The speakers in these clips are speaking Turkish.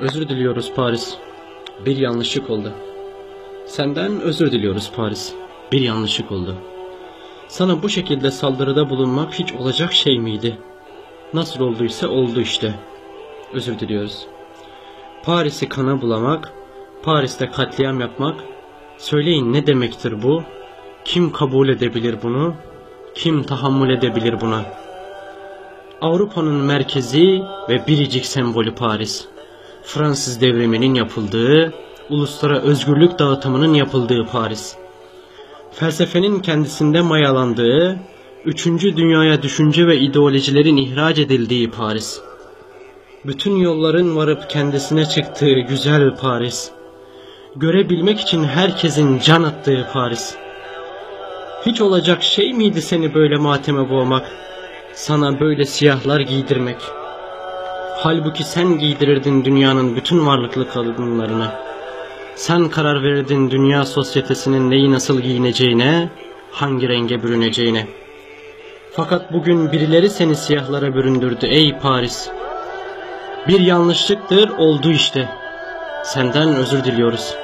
Özür diliyoruz Paris. Bir yanlışlık oldu. Senden özür diliyoruz Paris. Bir yanlışlık oldu. Sana bu şekilde saldırıda bulunmak hiç olacak şey miydi? Nasıl olduysa oldu işte. Özür diliyoruz. Paris'i kana bulamak, Paris'te katliam yapmak, söyleyin ne demektir bu? Kim kabul edebilir bunu? Kim tahammül edebilir buna? Avrupa'nın merkezi ve biricik sembolü Paris. Fransız devriminin yapıldığı, uluslara özgürlük dağıtımının yapıldığı Paris. Felsefenin kendisinde mayalandığı, üçüncü dünyaya düşünce ve ideolojilerin ihraç edildiği Paris. Bütün yolların varıp kendisine çıktığı güzel Paris. Görebilmek için herkesin can attığı Paris. Hiç olacak şey miydi seni böyle mateme boğmak? Sana böyle siyahlar giydirmek? Halbuki sen giydirirdin dünyanın bütün varlıklı kadınlarını. Sen karar verirdin dünya sosyetesinin neyi nasıl giyineceğine, hangi renge bürüneceğine. Fakat bugün birileri seni siyahlara büründürdü ey Paris. Bir yanlışlıktır oldu işte. Senden özür diliyoruz.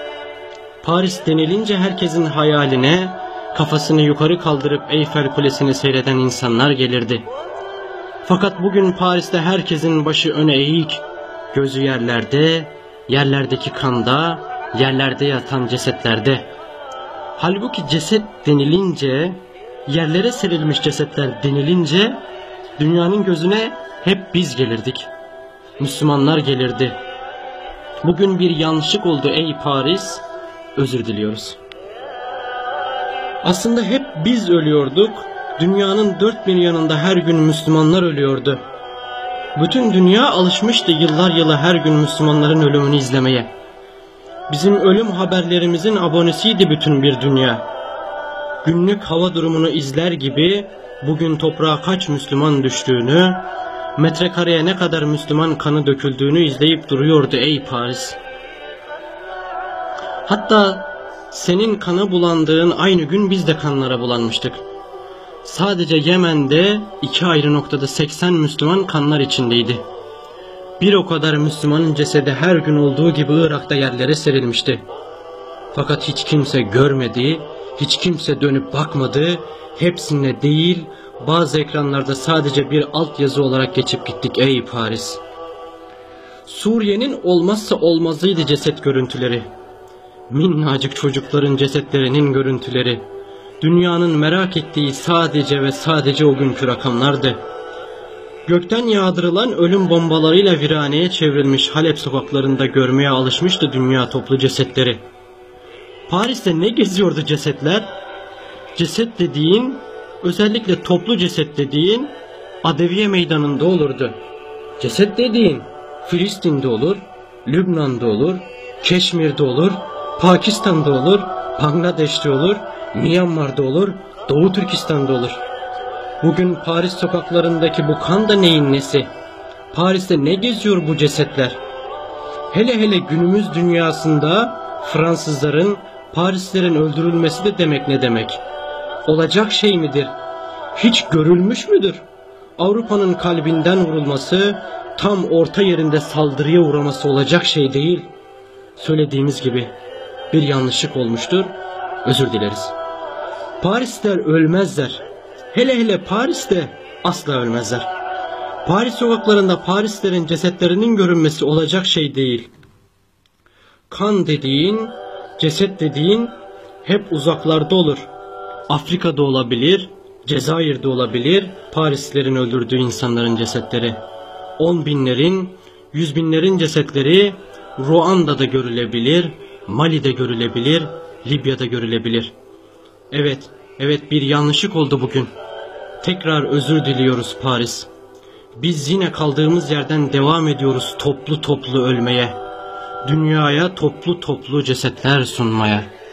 Paris denilince herkesin hayaline kafasını yukarı kaldırıp Eyfel Kulesi'ni seyreden insanlar gelirdi. Fakat bugün Paris'te herkesin başı öne eğik, gözü yerlerde, yerlerdeki kanda, yerlerde yatan cesetlerde. Halbuki ceset denilince, yerlere serilmiş cesetler denilince, dünyanın gözüne hep biz gelirdik. Müslümanlar gelirdi. Bugün bir yanlışlık oldu ey Paris, özür diliyoruz. Aslında hep biz ölüyorduk, dünyanın dört bir yanında her gün Müslümanlar ölüyordu. Bütün dünya alışmıştı yıllar yılı her gün Müslümanların ölümünü izlemeye. Bizim ölüm haberlerimizin abonesiydi bütün bir dünya. Günlük hava durumunu izler gibi bugün toprağa kaç Müslüman düştüğünü, metrekareye ne kadar Müslüman kanı döküldüğünü izleyip duruyordu ey Paris. Hatta senin kana bulandığın aynı gün biz de kanlara bulanmıştık. Sadece Yemen'de iki ayrı noktada 80 Müslüman kanlar içindeydi. Bir o kadar Müslümanın cesedi her gün olduğu gibi Irak'ta yerlere serilmişti. Fakat hiç kimse görmedi, hiç kimse dönüp bakmadı, hepsine değil, bazı ekranlarda sadece bir altyazı olarak geçip gittik ey Paris. Suriye'nin olmazsa olmazıydı ceset görüntüleri. Minnacık çocukların cesetlerinin görüntüleri. Dünyanın merak ettiği sadece ve sadece o günkü rakamlardı. Gökten yağdırılan ölüm bombalarıyla viraneye çevrilmiş Halep sokaklarında görmeye alışmıştı dünya toplu cesetleri. Paris'te ne geziyordu cesetler? Ceset dediğin, özellikle toplu ceset dediğin Adeviye meydanında olurdu. Ceset dediğin Filistin'de olur, Lübnan'da olur, Keşmir'de olur, Pakistan'da olur, Bangladeş'te olur, Myanmar'da olur, Doğu Türkistan'da olur. Bugün Paris sokaklarındaki bu kan da neyin nesi? Paris'te ne geziyor bu cesetler? Hele hele günümüz dünyasında Fransızların, Parislerin öldürülmesi de demek ne demek? Olacak şey midir? Hiç görülmüş müdür? Avrupa'nın kalbinden vurulması, tam orta yerinde saldırıya uğraması olacak şey değil. Söylediğimiz gibi bir yanlışlık olmuştur. Özür dileriz. Parisler ölmezler. Hele hele Paris'te asla ölmezler. Paris sokaklarında Parislerin cesetlerinin görünmesi olacak şey değil. Kan dediğin, ceset dediğin hep uzaklarda olur. Afrika'da olabilir, Cezayir'de olabilir Parislerin öldürdüğü insanların cesetleri. On binlerin, yüz binlerin cesetleri Ruanda'da görülebilir, Mali'de görülebilir, Libya'da görülebilir. Evet, evet bir yanlışlık oldu bugün. Tekrar özür diliyoruz Paris. Biz yine kaldığımız yerden devam ediyoruz toplu toplu ölmeye. Dünyaya toplu toplu cesetler sunmaya.''